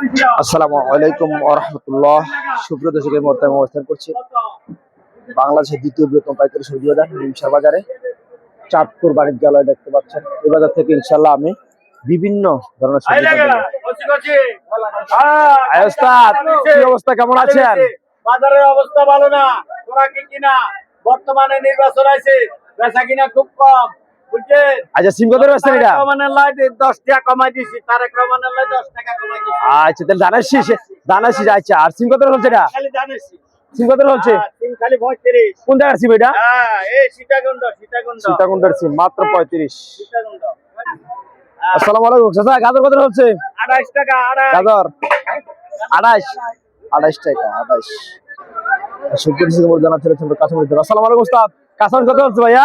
আসসালামু আলাইকুম আরহামতুল্লাহ সুপ্রিয় দর্শকের মধ্যে আমি অবস্থান করছি বাংলাদেশের দ্বিতীয় বৃহত্তম পাইকারি সবজি বাজার নিমসা বাজারে। চাঁদপুর বাণিজ্যালয় দেখতে পাচ্ছেন। এই বাজার থেকে ইনশাল্লাহ আমি বিভিন্ন ধরনের সবজি কি অবস্থা? কেমন আছেন? বাজারের অবস্থা ভালো না। তোরা কি কিনা? বর্তমানে নির্বাচন আছে বেচা কিনা খুব কম। আচ্ছা সিম কত বেচছেন এটা? তারেক রহমানের লাই দশ টাকা কমাই দিছি তারেক রহমানের লাই দশ টাকা কমাই দিছি। আচ্ছা তাহলে শীষ শীষ আচ্ছা আর সিম কত হচ্ছে এটা? খালি জানিস সিম কত হচ্ছে তিন খালি পঁয়ত্রিশ। কোন জায়গার সিম এটা? হ্যাঁ সীতাকুণ্ডের সিম মাত্র পঁয়ত্রিশ। আলাইকুম চাচা গাজর কত হচ্ছে টাকা গাজর? আড়াইশ? আড়াইশ টাকা জানা ছিল। আলাইকুম উস্তাদ কত হচ্ছে ভাইয়া?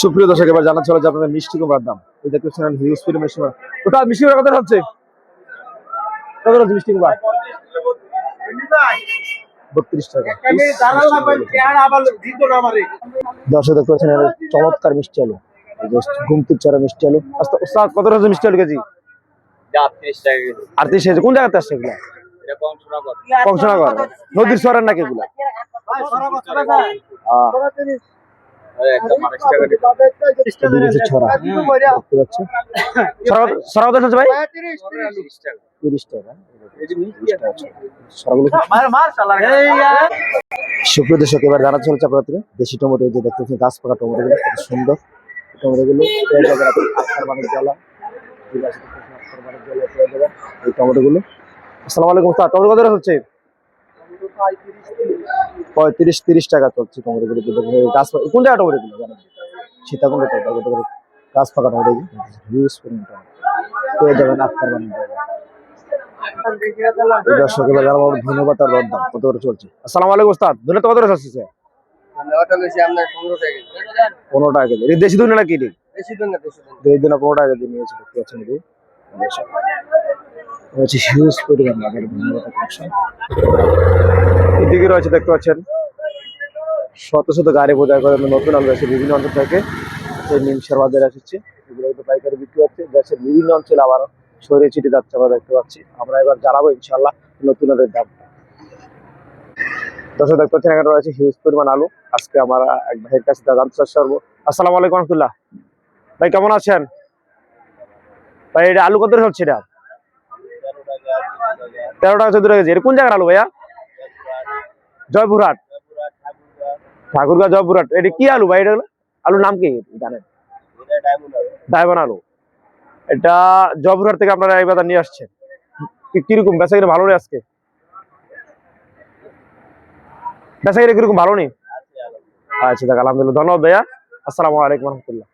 সুপ্রিয় দর্শক এবার জানা চলে যে আপনাদের মিষ্টি কুমড়ার দাম। এই দেখতে পাচ্ছেন হিউজ পরিমাণ সময় কোথাও মিষ্টি কুমড়া কত হচ্ছে? কত হচ্ছে মিষ্টি কুমড়া? বত্রিশ টাকা। দর্শক দেখতে পাচ্ছেন চমৎকার মিষ্টি আলু। এই যে ঘুমতির চড়া মিষ্টি আলু। আচ্ছা কত হচ্ছে মিষ্টি আলু কেজি? তিরিশ টাকা কেজি। আর তিরিশ কোন জায়গাতে আসছে এগুলা? কংসনগর। নদীর সরের নাকি এগুলা? সুপ্রিয় দর্শক এবার জানা চলছে আপনাদের। দেশি টমেটো এই যে দেখতে পাচ্ছেন গাছ পাকা টমেটো গুলো কত সুন্দর টমেটো গুলো এই টমেটো গুলো আসসালামু আলাইকুম স্যার টমেটো কত হচ্ছে? পঁয়ত্রিশ তিরিশ টাকা চলছে কিন্তু গাছ পাকা- কোন জায়গা টমেটো জানেন সীতাকুণ্ড টমেটো গাছ পাকা টমেটো হিউজ পরিমাণ পেয়ে যাবেন আখার বাণিজ্য জ্বালা এই দর্শক এবার জানাব ধন্যবাদ আর কত করে চলছে? আসসালামু আলাইকুম ওস্তাদ ধনে কত করে চলছে? পনেরো টাকা কেজি। দেশি নাকি দিনে পনেরো টাকা কেজি নিয়েছে। দেখতে পাচ্ছেন এটি। রয়েছে হিউজ পরিমাণ বাজারে ধন্যবাদ কালেকশন এদিকে রয়েছে দেখতে পাচ্ছেন, শত শত গাড়ি বোঝাই করে নতুন আলু রয়েছে বিভিন্ন অঞ্চল থেকে এই নিমসার বাজারে এসেছে। এগুলো কিন্তু পাইকারি বিক্রি হচ্ছে, দেশের বিভিন্ন অঞ্চলে আবার ছড়িয়ে ছিটে যাচ্ছে আমরা দেখতে পাচ্ছি। আমরা এবার জানাব ইনশাল্লাহ নতুন আলুর দাম। দর্শক, দেখতে পাচ্ছেন এখানে রয়েছে হিউজ পরিমাণ আলু। আজকে আমরা এক ভাইয়ের কাছে জানতে চাচ্ছি আসসালামু আলাইকুম রহমতুল্লাহ। ভাই, কেমন আছেন? ভাই, এটা আলু কত হচ্ছে এটা? তেরো টাকা চোদ্দ টাকা কেজি। কোন জায়গার আলু ভাইয়া? জয়পুরহাট। ঠাকুরগাঁ, জয়পুরহাট। এটা কি আলু ভাই? এটা আলুর নাম কি? জানেন? ডায়মন্ড আলু। এটা জয়পুরহাট থেকে আপনারা এই বাজার নিয়ে আসছেন। কীরকম? বেচা কিনা ভালো নেই আজকে? বেচা কিনা কীরকম? ভালো নেই আচ্ছা দেখ, আলহামদুলিল্লাহ। ধন্যবাদ ভাইয়া। আসসালামু আলাইকুম রহমতুল্লাহ।